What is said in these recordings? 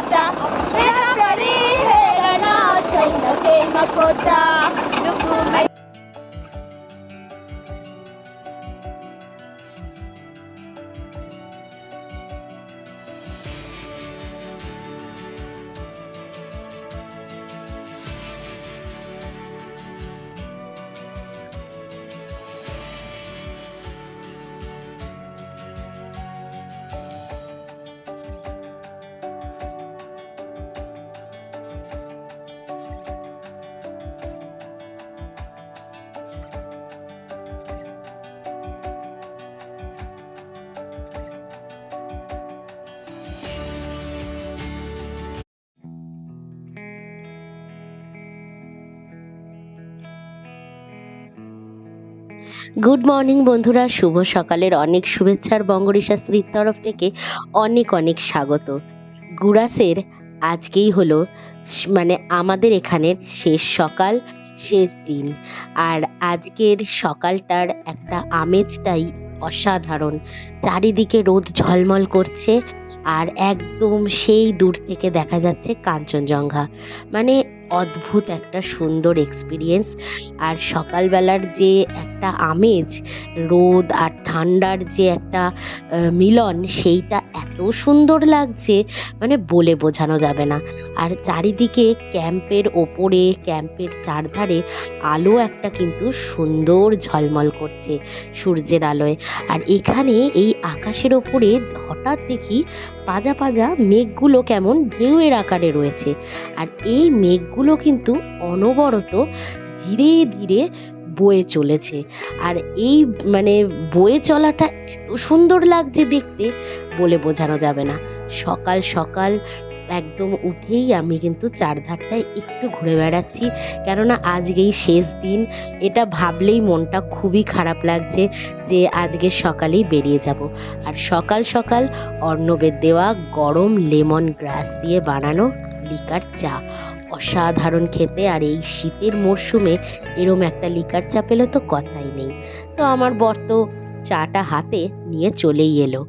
makota. Mai hankali ne rana can da kai makota Duk good morning বন্ধুরা। শুভ সকালের অনেক শুভেচ্ছার বঙ্গরিশাস্ত্রীর তরফ থেকে অনেক অনেক স্বাগত। গুড়াসের আজকেই হলো মানে আমাদের এখানের শেষ সকাল, শেষ দিন। আর আজকের সকালটার একটা আমেজটাই অসাধারণ। চারিদিকে রোদ ঝলমল করছে আর একদম সেই দূর থেকে দেখা যাচ্ছে কাঞ্চনজঙ্ঘা। মানে অদ্ভুত একটা সুন্দর এক্সপিরিয়েন্স আর সকালবেলার যে একটা আমেজ, রোদ আর ঠান্ডার যে একটা মিলন, সেইটা এত সুন্দর লাগছে মানে বলে বোঝানো যাবে না। আর চারিদিকে ক্যাম্পের ওপরে, ক্যাম্পের চারধারে আলো একটা কিন্তু সুন্দর ঝলমল করছে সূর্যের আলোয়। আর এখানে এই আকাশের ওপরে হঠাৎ দেখি পাজা পাজা মেঘগুলো কেমন ঢেউয়ের আকারে রয়েছে। আর এই মেঘগুলো কিন্তু অনবরত ধীরে ধীরে বয়ে চলেছে। আর এই মানে বয়ে চলাটা এত সুন্দর লাগছে দেখতে বলে বোঝানো যাবে না। সকাল সকাল একদম উঠেই আমি কিন্তু চারধারটায় একটু ঘুরে বেড়াচ্ছি। কেননা আজকেই শেষ দিন, এটা ভাবলেই মনটা খুবই খারাপ লাগছে যে আজকে সকালেই বেরিয়ে যাব। আর সকাল সকাল অর্ণবের দেওয়া গরম লেমন গ্রাস দিয়ে বানানো লিকার চা। অসাধারণ খেতে আর এই শীতের মরশুমে এরম একটা লিকার চা পেলে তো কথাই নেই। তো আমার বর তো চাটা হাতে নিয়ে চলেই এলো।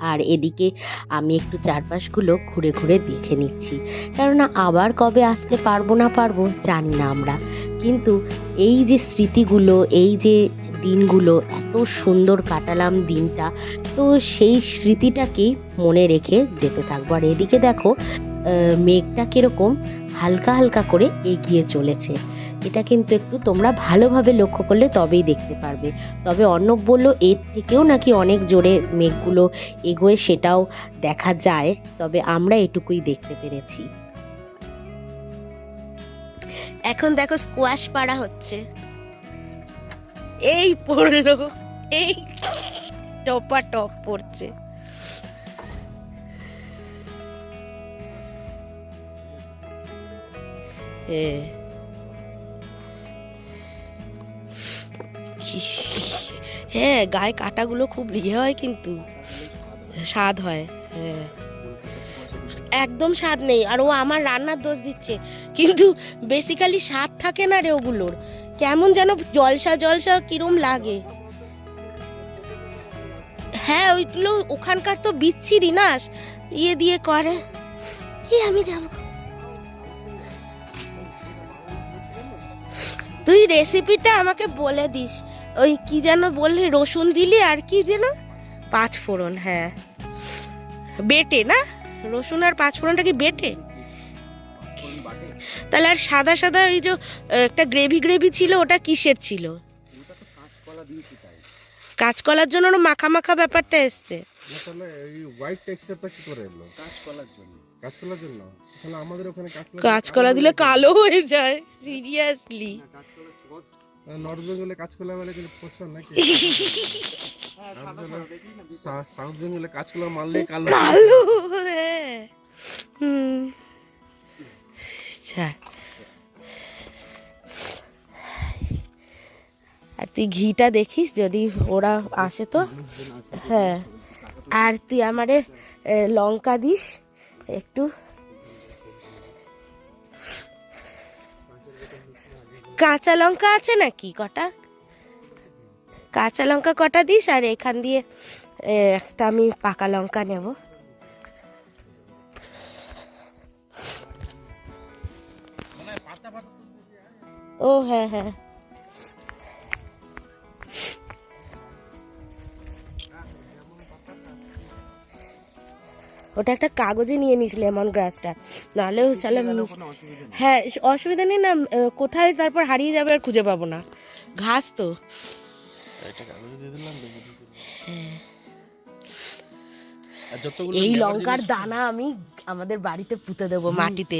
আর এদিকে আমি একটু চারপাশগুলো ঘুরে ঘুরে দেখে নিচ্ছি। কেননা আবার কবে আসতে পারব না পারব জানি না আমরা। কিন্তু এই যে স্মৃতিগুলো, এই যে দিনগুলো, এত সুন্দর কাটালাম দিনটা, তো সেই স্মৃতিটাকেই মনে রেখে যেতে থাকব। আর এদিকে দেখো মেঘটা কীরকম হালকা হালকা করে এগিয়ে চলেছে। এটা কিন্তু একটু তোমরা ভালোভাবে লক্ষ্য করলে তবেই দেখতে পারবে। তবে অর্ণব বলল, এর থেকেও নাকি অনেক জোরে মেঘগুলো এগোয় সেটাও দেখা যায়, তবে আমরা এটুকুই দেখতে পেরেছি। এখন দেখো স্কোয়াশ পাড়া হচ্ছে। এই পড়ল, এই টপা টপ পড়ছে। হ্যাঁ গায়ে কাটাগুলো খুব ইয়ে হয় কিন্তু। স্বাদ হয় হ্যাঁ। একদম স্বাদ নেই, আর ও আমার রান্নার দোষ দিচ্ছে। কিন্তু বেসিক্যালি স্বাদ থাকে না রে ওগুলোর। কেমন যেন জলসা জলসা কিরম লাগে। হ্যাঁ ওইগুলো ওখানকার তো বিচ্ছিরি না ইয়ে দিয়ে করে। আমি যাব। তুই রেসিপিটা আমাকে বলে দিস। ওই কি যেন বললি রসুন দিলি আর কি যেন? পাঁচ ফোড়ন হ্যাঁ। বেটে না? রসুন আর পাঁচ ফোড়নটা কি বেটে? তাহলে আর সাদা সাদা ওই যে একটা গ্রেভি গ্রেভি ছিল ওটা কিসের ছিল? কাঁচকলার জন্য ওর মাখা মাখা ব্যাপারটা এসছে। না তাহলে এই হোয়াইট টেক্সচারটা কি করে এলো? কাঁচকলার জন্য। কাঁচকলার জন্য? তাহলে আমাদের ওখানে কাঁচকলা কাঁচকলা দিলে কালো হয়ে যায় সিরিয়াসলি নর্থ বেঙ্গলে কাঁচকলা বলে কিন্তু পছন্দ নাকি? সাউথ বেঙ্গলে কাঁচকলা মারলে কালো। কালো হুম। আচ্ছা আর তুই ঘিটা দেখিস যদি ওরা আসে তো? হ্যাঁ। আর তুই আমারে লঙ্কা দিস, একটু। কাঁচা লঙ্কা আছে না কি কটা? কাঁচা লঙ্কা কটা দিস আর এখান দিয়ে একটা আমি পাকা লঙ্কা নেব। ও হ্যাঁ হ্যাঁ। ওটা একটা কাগজে নিয়ে নিস লেমন গ্রাসটা। নাহলে চালে হ্যাঁ অসুবিধা নেই না কোথায় তারপর হারিয়ে যাবে আর খুঁজে পাবো না। ঘাস তো। এই লঙ্কার দানা আমি আমাদের বাড়িতে পুঁতে দেবো মাটিতে।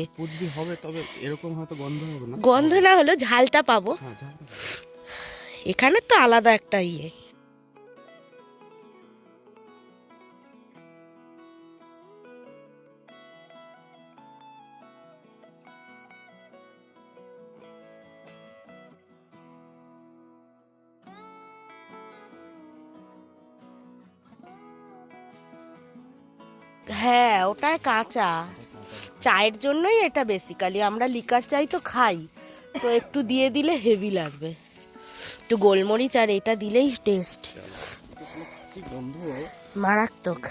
হবে তবে এরকম হয়তো গন্ধ হবে না। গন্ধ না হলেও ঝালটা পাবো। হ্যাঁ। এখানে তো আলাদা একটা ইয়ে। হ্যাঁ ওটাই কাঁচা। চায়ের জন্যই এটা বেসিক্যালি আমরা লিকার চাই তো খাই। তো একটু দিয়ে দিলে হেভি লাগবে। একটু গোলমরিচ আর এটা দিলেই টেস্ট মারাত্মক।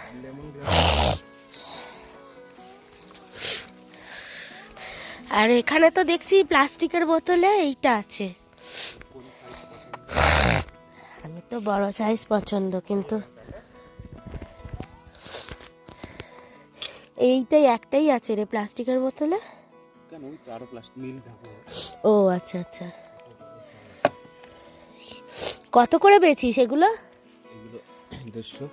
আর এখানে তো দেখছি প্লাস্টিকের বোতলে এইটা আছে। আমি তো বড় সাইজ পছন্দ, কিন্তু এইটাই একটাই আছে রে প্লাস্টিকের বোতলে? ও আচ্ছা আচ্ছা। কত করে এগুলো? এগুলো দেড়শো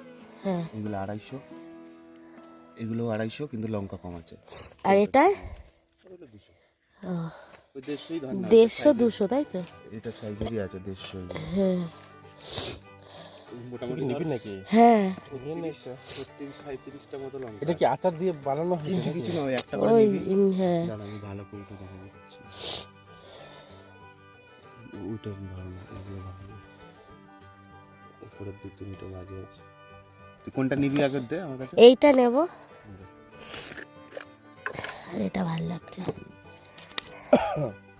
হ্যাঁ। এগুলো আড়াইশো এগুলো আড়াইশো কিন্তু লঙ্কা কম আছে। আর এটা দেড়শো দুশো তাই তো? এটা সাইজেরই আছে দেড়শো হ্যাঁ। মোটামুটি নিবি নাকি? হ্যাঁ। নিয়ে নে একটা। ছত্রিশ সাঁত্রিশটা মতো লঙ্কা এটা কি আচার দিয়ে বানানো হয় কিছু কিছু না একটা করে নিবি। হ্যাঁ। আমি ভালো করে এটা দেখা যাচ্ছে ওইটা ভালো না ভালো উপরে দু তিনটে বাজে আছে। তুই কোনটা নিবি আগে দে আমার কাছে? এইটা নেব। এটা ভালো লাগছে।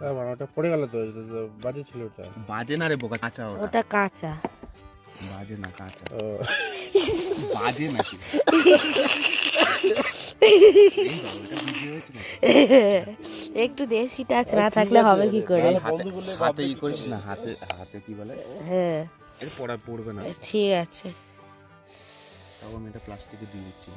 মানে ওটা পড়ে গেল তো বাজে ছিল ওটা। বাজে না রে বোকা কাঁচা ওটা। ওটা কাঁচা। বাজে না কাঁচা। ও। বাজে নাকি? একটু দেশি টাচ না থাকলে হবে কি করে? হাতে হাতে ই করিস না হাতে হাতে কি বলে? হ্যাঁ। এর পড়া পড়বে না। ঠিক আছে। তাও আমি এটা প্লাস্টিকে দিয়ে দিচ্ছি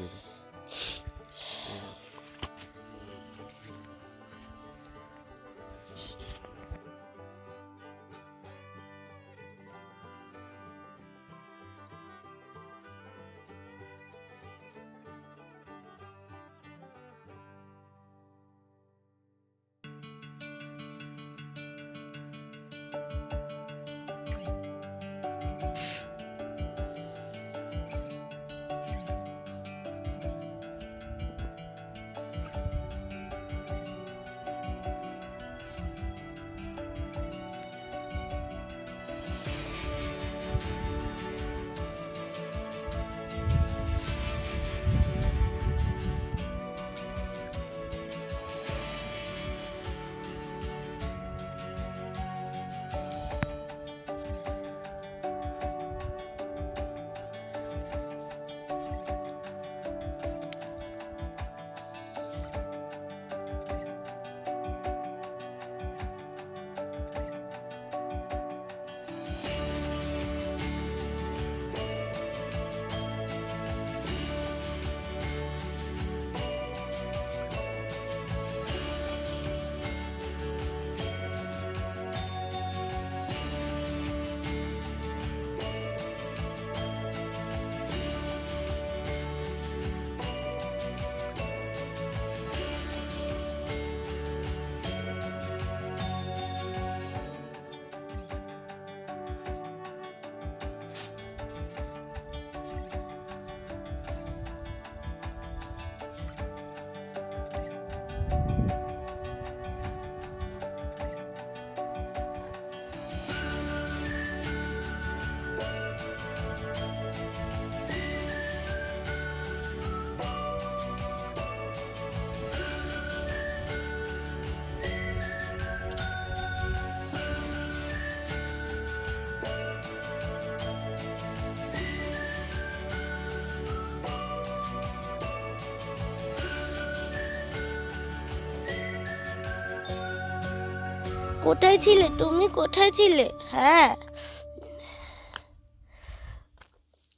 কোথায় ছিলে? তুমি কোথায় ছিলে? হ্যাঁ।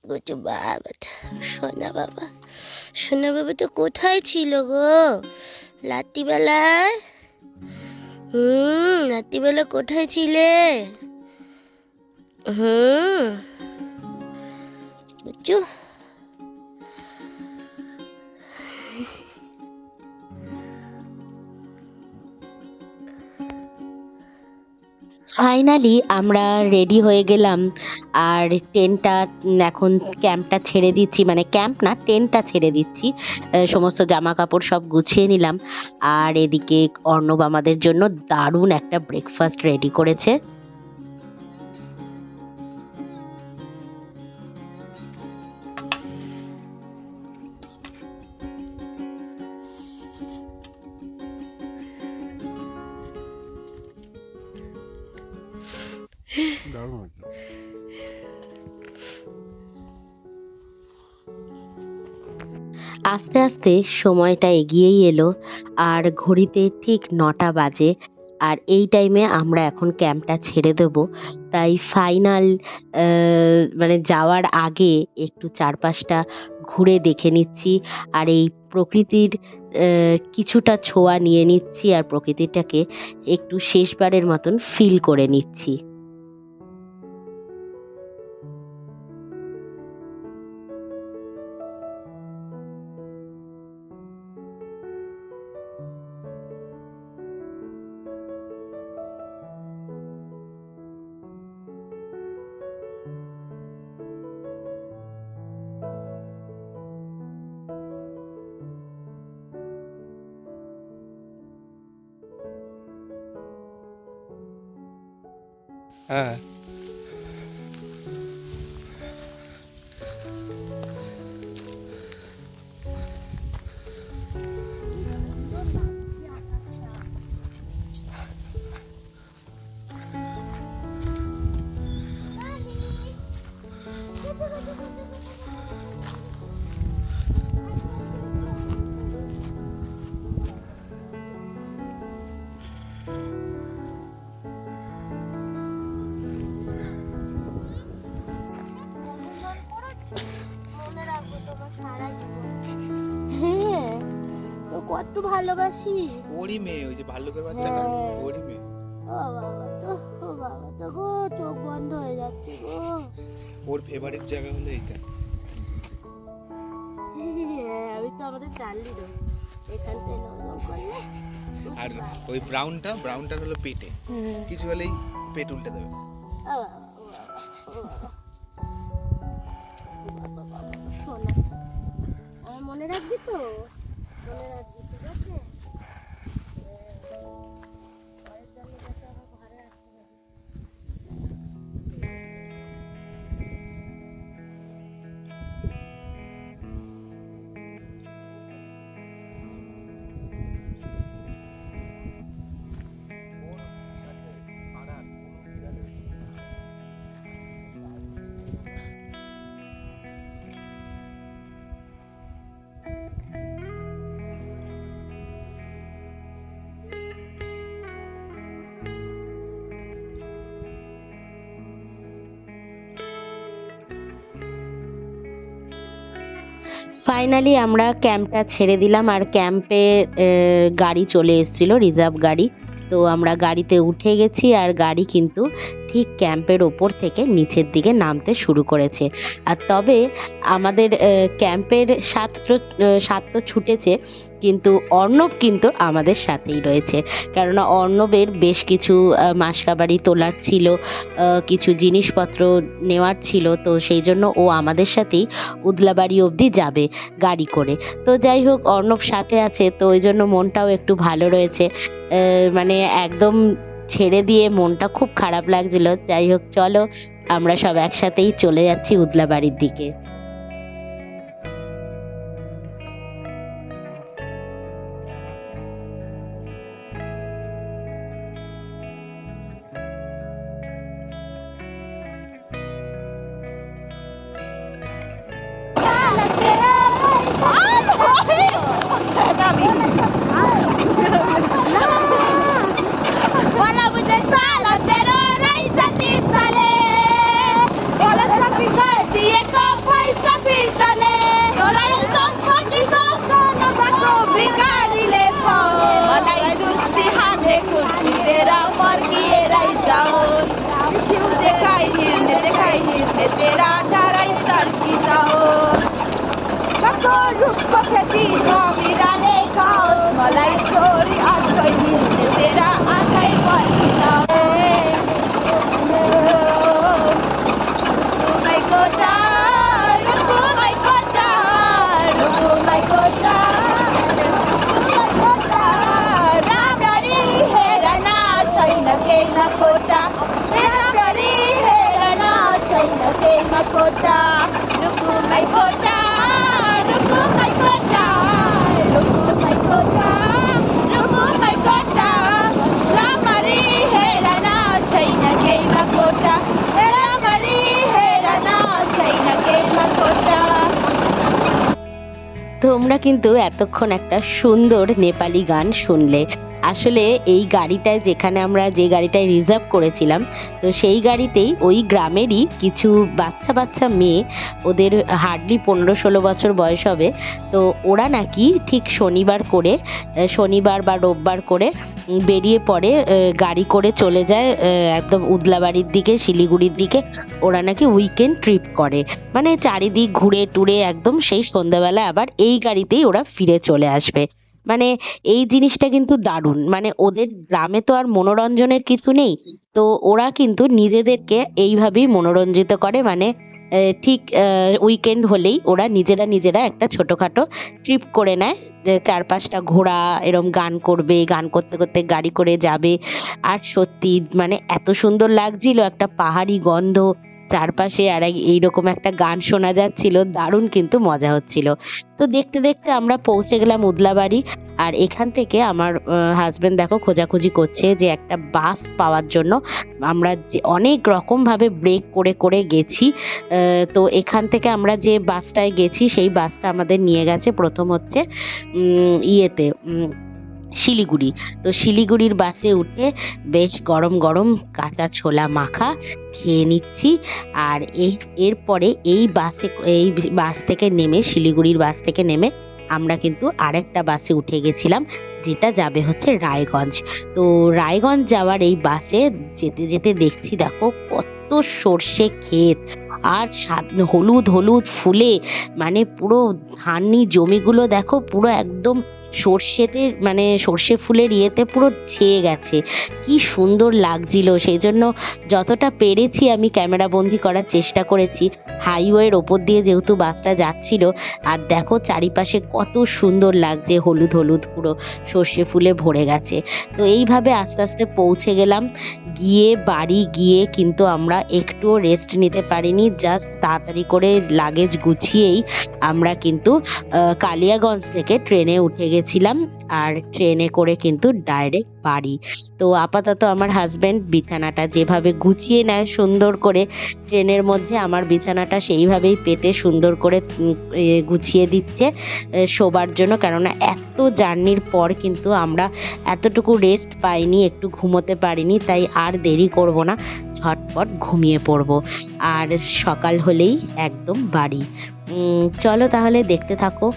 গুচু বাবা, সোনা বাবা সোনা বাবা তো কোথায় ছিল গো? রাত্রিবেলায়? হুম, রাত্রিবেলা কোথায় ছিলে? হুম। বুঝছ? ফাইনালি আমরা রেডি হয়ে গেলাম। আর টেন্টটা এখন ক্যাম্পটা ছেড়ে দিচ্ছি। মানে ক্যাম্প না টেন্টটা ছেড়ে দিচ্ছি। সমস্ত জামা কাপড় সব গুছিয়ে নিলাম। আর এদিকে অর্ণব আমাদের জন্য দারুণ একটা ব্রেকফাস্ট রেডি করেছে। আস্তে সময়টা এগিয়েই এলো, আর ঘড়িতে ঠিক নটা বাজে। আর এই টাইমে আমরা এখন ক্যাম্পটা ছেড়ে দেব। তাই ফাইনাল মানে যাওয়ার আগে একটু চারপাশটা ঘুরে দেখে নিচ্ছি। আর এই প্রকৃতির কিছুটা ছোঁয়া নিয়ে নিচ্ছি আর প্রকৃতিটাকে একটু শেষবারের মতন ফিল করে নিচ্ছি। হ্যাঁ ভালোবাসি ওরই মেয়ে ওই যে ভাল্লুকের বাচ্চাটা হ্যাঁ। ওরই মেয়ে ও বাবা তো ও বাবা তো গো চোখ বন্ধ হয়ে যাচ্ছে গো ওর ফেভারিট জায়গা হলো এইটা হ্যাঁ, আমি তো আমাদের জানলি না এখান থেকে করলে আর ওই ব্রাউনটা ব্রাউনটা হলো পেটে হ্যাঁ। কিছু হলেই পেট উল্টে দেবে মনে রাখবি তো ফাইনালি আমরা ক্যাম্পটা ছেড়ে দিলাম আর ক্যাম্পে গাড়ি চলে এসেছিল রিজার্ভ গাড়ি। তো আমরা গাড়িতে উঠে গেছি আর গাড়ি কিন্তু ঠিক ক্যাম্পের ওপর থেকে নিচের দিকে নামতে শুরু করেছে। আর তবে আমাদের ক্যাম্পের স্বাদ তো আহ, স্বাদ তো ছুটেছে কিন্তু অর্ণব কিন্তু আমাদের সাথেই রয়েছে। কেননা অর্ণবের বেশ কিছু মাসকাবাড়ি তোলার ছিল কিছু জিনিসপত্র নেওয়ার ছিল তো সেই জন্য ও আমাদের সাথেই উদলাবাড়ি অবধি যাবে গাড়ি করে। তো যাই হোক অর্ণব সাথে আছে তো ওই জন্য মনটাও একটু ভালো রয়েছে। মানে একদম ছেড়ে দিয়ে মনটা খুব খারাপ লাগছিল। যাই হোক, চলো, আমরা সব একসাথেই চলে যাচ্ছি উদলা বাড়ির দিকে। Bakıyorum paketi, kavirane kaos, malay তোমরা কিন্তু এতক্ষণ একটা সুন্দর নেপালি গান শুনলে। আসলে এই গাড়িটায় যেখানে আমরা যে গাড়িটায় রিজার্ভ করেছিলাম, তো সেই গাড়িতেই ওই গ্রামেরই কিছু বাচ্চা বাচ্চা মেয়ে, ওদের হার্ডলি পনেরো ষোলো বছর বয়স হবে, তো ওরা নাকি ঠিক শনিবার করে শনিবার বা রোববার করে বেরিয়ে পড়ে গাড়ি করে চলে যায় একদম উদলাবাড়ির দিকে, শিলিগুড়ির দিকে। ওরা নাকি উইকেন্ড ট্রিপ করে। মানে চারিদিক ঘুরে টুরে একদম সেই সন্ধ্যাবেলা আবার এই গাড়িতেই ওরা ফিরে চলে আসবে। মানে এই জিনিসটা কিন্তু দারুণ। মানে ওদের গ্রামে তো আর মনোরঞ্জনের কিছু নেই, তো ওরা কিন্তু নিজেদেরকে এইভাবেই মনোরঞ্জিত করে। মানে ঠিক উইকেন্ড হলেই ওরা নিজেরা নিজেরা একটা ছোটোখাটো ট্রিপ করে নেয়। যে চার পাঁচটা ঘোড়া এরম গান করবে, গান করতে করতে গাড়ি করে যাবে। আর সত্যি মানে এত সুন্দর লাগছিল একটা পাহাড়ি গন্ধ। চারপাশে আর এই- এইরকম একটা গান শোনা যাচ্ছিল, দারুণ কিন্তু মজা হচ্ছিল। তো দেখতে দেখতে আমরা পৌঁছে গেলাম উদলাবাড়ি, আর এখান থেকে আমার হাজব্যান্ড দেখো খোঁজাখুঁজি করছে যে একটা বাস পাওয়ার জন্য। আমরা যে অনেক রকমভাবে ব্রেক করে করে গেছি তো এখান থেকে আমরা যে বাসটায় গেছি, সেই বাসটা আমাদের নিয়ে গেছে প্রথম হচ্ছে ইয়েতে শিলিগুড়ি। তো শিলিগুড়ির বাসে উঠে বেশ গরম গরম কাঁচা ছোলা মাখা খেয়ে নিচ্ছি। আর এই, এরপরে এই বাসে, এই বাস থেকে নেমে, শিলিগুড়ির বাস থেকে নেমে আমরা কিন্তু আরেকটা বাসে উঠে গেছিলাম, যেটা যাবে হচ্ছে রায়গঞ্জ। তো রায়গঞ্জ যাওয়ার এই বাসে যেতে যেতে দেখছি দেখো কত সর্ষে ক্ষেত আর হলুদ হলুদ ফুলে। মানে পুরো ধানি জমিগুলো দেখো পুরো একদম সর্ষেতে মানে সর্ষে ফুলের ইয়েতে পুরো ছেয়ে গেছে। কি সুন্দর লাগছিল। সেই জন্য যতটা পেরেছি আমি ক্যামেরা বন্দি করার চেষ্টা করেছি। হাইওয়ের ওপর দিয়ে যেহেতু বাসটা যাচ্ছিল, আর দেখো চারিপাশে কত সুন্দর লাগছে, হলুদ হলুদ পুরো সর্ষে ফুলে ভরে গেছে। তো এইভাবে আস্তে আস্তে পৌঁছে গেলাম। গিয়ে বাড়ি গিয়ে কিন্তু আমরা একটুও রেস্ট নিতে পারিনি জাস্ট তাড়াতাড়ি করে লাগেজ গুছিয়েই আমরা কিন্তু কালিয়াগঞ্জ থেকে ট্রেনে উঠে গেছিলাম আর ট্রেনে করে কিন্তু ডাইরেক্ট বাড়ি। তো আপাতত আমার হাজব্যান্ড বিছানাটা যেভাবে গুছিয়ে নেয় সুন্দর করে, ট্রেনের মধ্যে আমার বিছানাটা সেইভাবেই পেতে সুন্দর করে গুছিয়ে দিচ্ছে শোবার জন্য। কেননা এত জার্নির পর কিন্তু আমরা এতটুকু রেস্ট পাইনি, একটু ঘুমোতে পারিনি, তাই আর দেরি করব না, ঝটপট ঘুমিয়ে পড়ব। আর সকাল হলেই একদম বাড়ি। চলো তাহলে দেখতে থাকো।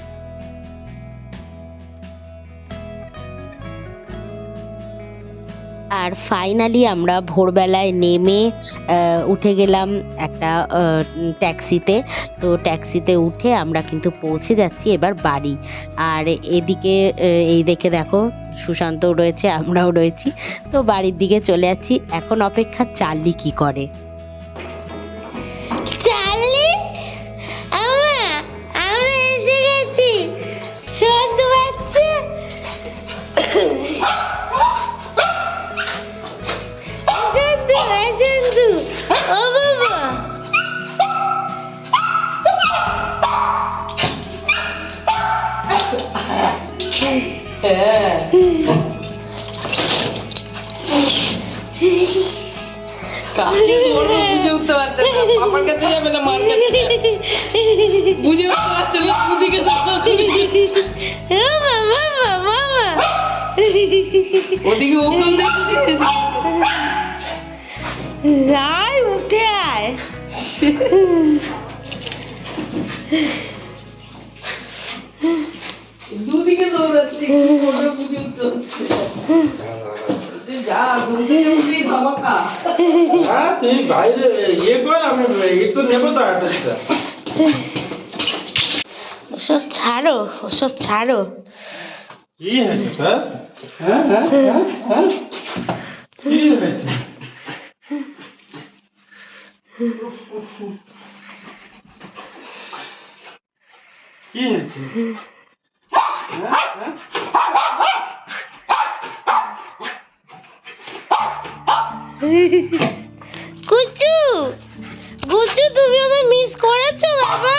আর ফাইনালি আমরা ভোরবেলায় নেমে উঠে গেলাম একটা ট্যাক্সিতে তো ট্যাক্সিতে উঠে আমরা কিন্তু পৌঁছে যাচ্ছি এবার বাড়ি। আর এদিকে এই দেখে দেখো, সুশান্তও রয়েছে, আমরাও রয়েছি। তো বাড়ির দিকে চলে যাচ্ছি। এখন অপেক্ষা চার্লি কি করে? বুঝে উঠতে পারছে না। মামা ওদিকে ওখান দেখছে। আয় উঠে আয় দুদিকে দৌড়াচ্ছে কি করবে বুঝে উঠতে পারছে না। তুই বাইরে ইয়ে কর আমি ছাড়ো। কি হ্যাঁ হ্যাঁ হ্যাঁ কি হ্যাঁ? হ্যাঁ? গুচু গুচু, তুমি মিস করেছ, বাবা।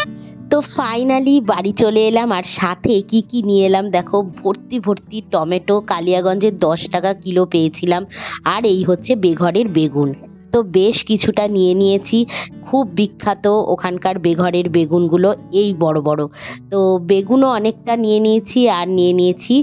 তো ফাইনালি বাড়ি চলে এলাম আর সাথে কি কি নিয়ে এলাম? দেখো, ভর্তি ভর্তি টমেটো কালিয়াগঞ্জের দশ টাকা কিলো পেয়েছিলাম। আর এই হচ্ছে বেঘরের বেগুন। তো বেশ কিছুটা নিয়ে নিয়েছি। খুব বিখ্যাত ওখানকার বেঘরের বেগুনগুলো, এই বড় বড়। তো বেগুনও অনেকটা নিয়ে নিয়েছি আর নিয়ে নিয়েছি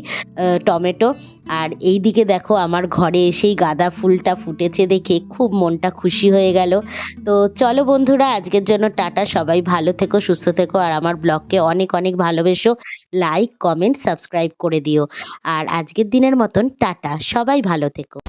টমেটো। আর এই দিকে দেখো আমার ঘরে এসেই গাঁদা ফুলটা ফুটেছে দেখে খুব মনটা খুশি হয়ে গেল। তো চলো বন্ধুরা, আজকের জন্য টাটা। সবাই ভালো থেকো, সুস্থ থেকো আর আমার ব্লগকে অনেক অনেক ভালোবেসো। লাইক, কমেন্ট, সাবস্ক্রাইব করে দিও। আর আজকের দিনের মতন টাটা। সবাই ভালো থেকো।